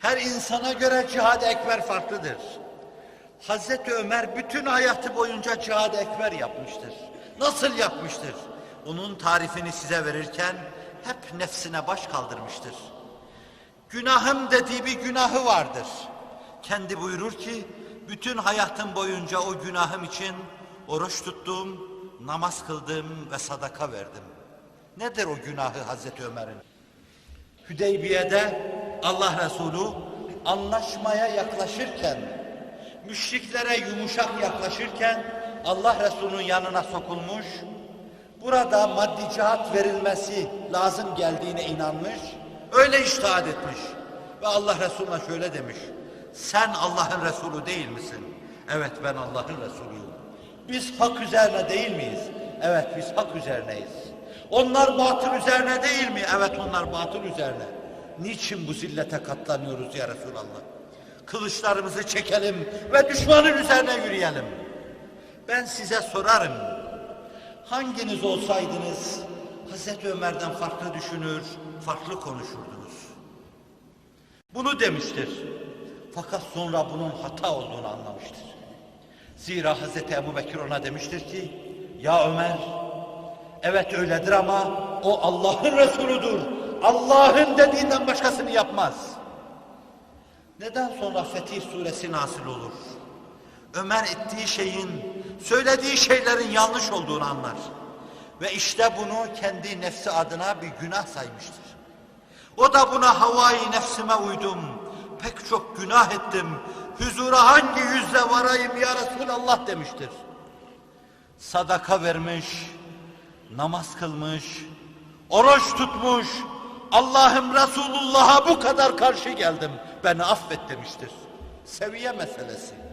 Her insana göre cihad ekber farklıdır. Hazreti Ömer bütün hayatı boyunca cihad ekber yapmıştır. Nasıl yapmıştır? Onun tarifini size verirken hep nefsine baş kaldırmıştır. Günahım dediği bir günahı vardır. Kendi buyurur ki bütün hayatım boyunca o günahım için oruç tuttum, namaz kıldım ve sadaka verdim. Nedir o günahı Hazreti Ömer'in? Hüdeybiye'de Allah Resulü anlaşmaya yaklaşırken, müşriklere yumuşak yaklaşırken Allah Resulü'nün yanına sokulmuş, burada maddi cihat verilmesi lazım geldiğine inanmış, öyle iştahat etmiş. Ve Allah Resulü'ne şöyle demiş, sen Allah'ın Resulü değil misin? Evet ben Allah'ın Resulüyüm. Biz hak üzerine değil miyiz? Evet biz hak üzerineyiz. Onlar batıl üzerine değil mi? Evet onlar batıl üzerine. Niçin bu zillete katlanıyoruz ya Resulallah? Kılıçlarımızı çekelim ve düşmanın üzerine yürüyelim. Ben size sorarım. Hanginiz olsaydınız Hazreti Ömer'den farklı düşünür, farklı konuşurdunuz? Bunu demiştir. Fakat sonra bunun hata olduğunu anlamıştır. Zira Hazreti Ebu Bekir ona demiştir ki, Ya Ömer, evet öyledir ama o Allah'ın Resuludur. Allah'ın dediğinden başkasını yapmaz. Neden sonra Fetih suresi nasıl olur? Ömer ettiği şeyin, söylediği şeylerin yanlış olduğunu anlar. Ve işte bunu kendi nefsi adına bir günah saymıştır. O da buna havai nefsime uydum. Pek çok günah ettim. Huzura hangi yüzle varayım ya Resulallah demiştir. Sadaka vermiş, namaz kılmış, oruç tutmuş. Allah'ım Resulullah'a bu kadar karşı geldim. Beni affet demiştir. Seviye meselesi.